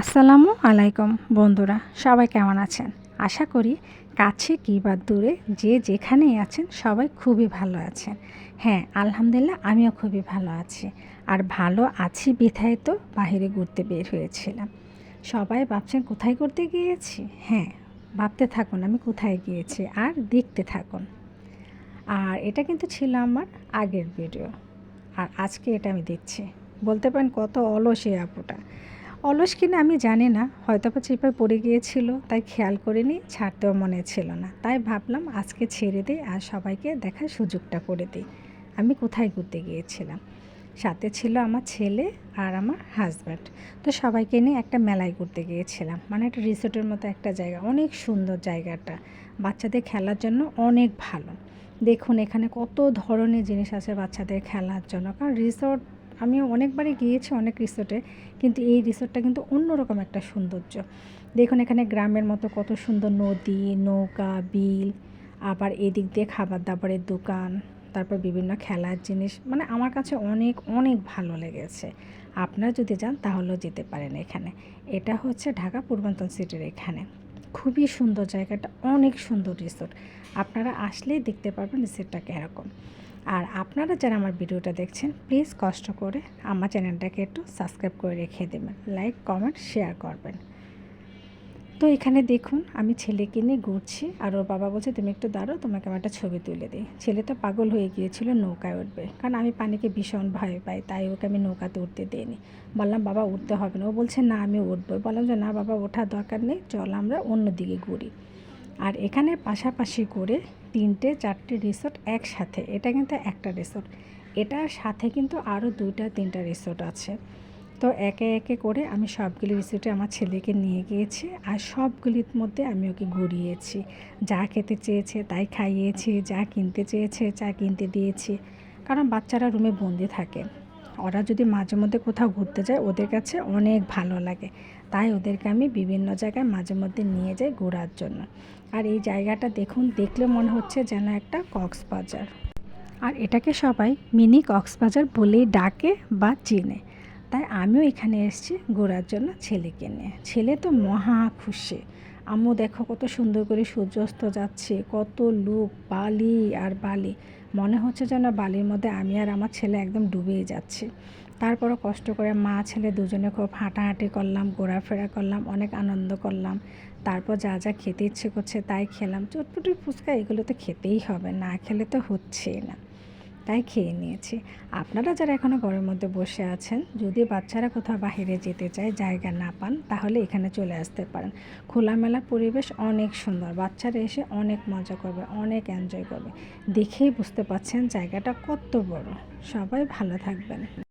আসসালামু আলাইকুম বন্ধুরা, সবাই কেমন আছেন? আশা করি কাছে কি বা দূরে যে যেখানেই আছেন সবাই খুবই ভালো আছেন। হ্যাঁ আলহামদুলিল্লাহ আমিও খুবই ভালো আছি। আর ভালো আছি বিধায় তো বাহিরে ঘুরতে বের হয়েছিলাম। সবাই ভাবছেন, কোথায় করতে গিয়েছি? হ্যাঁ ভাবতে থাকুন, আমি কোথায় গিয়েছি? আর দেখতে থাকুন। আর এটা কিন্তু ছিল আমার আগের ভিডিও আর আজকে এটা আমি দিচ্ছি বলতে পারেন কত অলস এই আপুটা। অলস কিনা আমি জানি না হয়তো বা চিপায় পড়ে গিয়েছিল, তাই খেয়াল করিনি, ছাড়তেও মনে ছিল না। তাই ভাবলাম আজকে ছেড়ে দিই আর সবাইকে দেখার সুযোগটা করে দিই। আমি কোথায় ঘুরতে গিয়েছিলাম? সাথে ছিল আমার ছেলে আর আমার হাজব্যান্ড তো সবাইকে নিয়ে একটা মেলায় ঘুরতে গিয়েছিলাম মানে একটা রিসোর্টের মতো একটা জায়গা, অনেক সুন্দর জায়গাটা। বাচ্চাদের খেলার জন্য অনেক ভালো। দেখুন এখানে কত ধরনের জিনিস আছে বাচ্চাদের খেলার জন্য, কারণ রিসোর্ট আমি অনেকবারই গিয়েছি অনেক রিসোর্টে, কিন্তু এই রিসোর্টটা কিন্তু অন্যরকম একটা সৌন্দর্য। দেখুন এখানে গ্রামের মতো কত সুন্দর নদী, নৌকা, বিল, আবার এদিক দিয়ে খাবার দাবারের দোকান, তারপর বিভিন্ন খেলার জিনিস। মানে আমার কাছে অনেক অনেক ভালো লেগেছে। আপনারা যদি যান তাহলেও যেতে পারেন এখানে। এটা হচ্ছে ঢাকা পূর্বাঞ্চল সিটির এখানে। খুবই সুন্দর জায়গাটা, অনেক সুন্দর রিসোর্ট। আপনারা আসলেই দেখতে পারবেন রিসোর্টটা কীরকম। আর আপনারা যারা আমার ভিডিওটা দেখছেন প্লিজ কষ্ট করে আমার চ্যানেলটাকে একটু সাবস্ক্রাইব করে রেখে দেবেন লাইক কমেন্ট শেয়ার করবেন। তো এখানে দেখুন, আমি ছেলেকে নিয়ে ঘুরছি আর ওর বাবা বলছে, তুমি একটু দাঁড়ো তোমাকে আমার একটা ছবি তুলে দিই। ছেলে তো পাগল হয়ে গিয়েছিল, নৌকায় উঠবে। কারণ আমি পানিকে ভীষণ ভয় পাই, তাই ওকে আমি নৌকাতে উঠতে দিইনি। বললাম, বাবা, উঠতে হবে না। ও বলছে, না, আমি উঠবো বললাম যে, না, বাবা, ওঠার দরকার নেই, চল আমরা অন্য দিকে ঘুরি। আর এখানে পাশাপাশি করে তিনটে, চারটে রিসোর্ট একসাথে। এটা কিন্তু একটা রিসোর্ট এটার সাথে কিন্তু আরও দুইটা, তিনটা রিসোর্ট আছে। তো একে একে করে আমি সবগুলি রিসোর্টে আমার ছেলেকে নিয়ে গিয়েছি আর সবগুলির মধ্যে আমি ওকে ঘুরিয়েছি। যা খেতে চেয়েছে তাই খাইয়েছি, যা কিনতে চেয়েছে যা কিনতে দিয়েছি। কারণ বাচ্চারা রুমে বন্দি থাকে। ওরা যদি মাঝে মধ্যে কোথাও ঘুরতে যায়, ওদের কাছে অনেক ভালো লাগে। তাই ওদেরকে আমি বিভিন্ন জায়গায় মাঝে মধ্যে নিয়ে যাই ঘোরার জন্য। আর এই জায়গাটা দেখুন, দেখলে মনে হচ্ছে যেন একটা কক্সবাজার। আর এটাকে সবাই মিনি কক্সবাজার বলেই ডাকে বা চিনে। তাই আমিও এখানে এসেছি ঘোরার জন্য ছেলেকে নিয়ে। ছেলে তো মহা খুশি। আম্মু দেখো কত সুন্দর করে সূর্যাস্ত যাচ্ছে, কত লোক, বালি আর বালি। মনে হচ্ছে যেন বালির মধ্যে আমি আর আমার ছেলে একদম ডুবেই যাচ্ছে। তারপরও কষ্ট করে মা, ছেলে দুজনে খুব হাঁটাহাঁটি করলাম, ঘোরাফেরা করলাম, অনেক আনন্দ করলাম। তারপর যা যা খেতে ইচ্ছে করছে তাই খেলাম। চটপটি ফুচকা এগুলো তো খেতেই হবে, না খেলে তো হচ্ছেই না। তাই খেয়ে নিয়েছি। আপনারা যারা এখনও ঘরের মধ্যে বসে আছেন, যদি বাচ্চারা কোথাও বাহিরে যেতে চায়, জায়গা না পান, তাহলে এখানে চলে আসতে পারেন। খোলামেলা পরিবেশ অনেক সুন্দর। বাচ্চারা এসে অনেক মজা করবে, অনেক এনজয় করবে। দেখেই বুঝতে পারছেন জায়গাটা কত বড়। সবাই ভালো থাকবেন।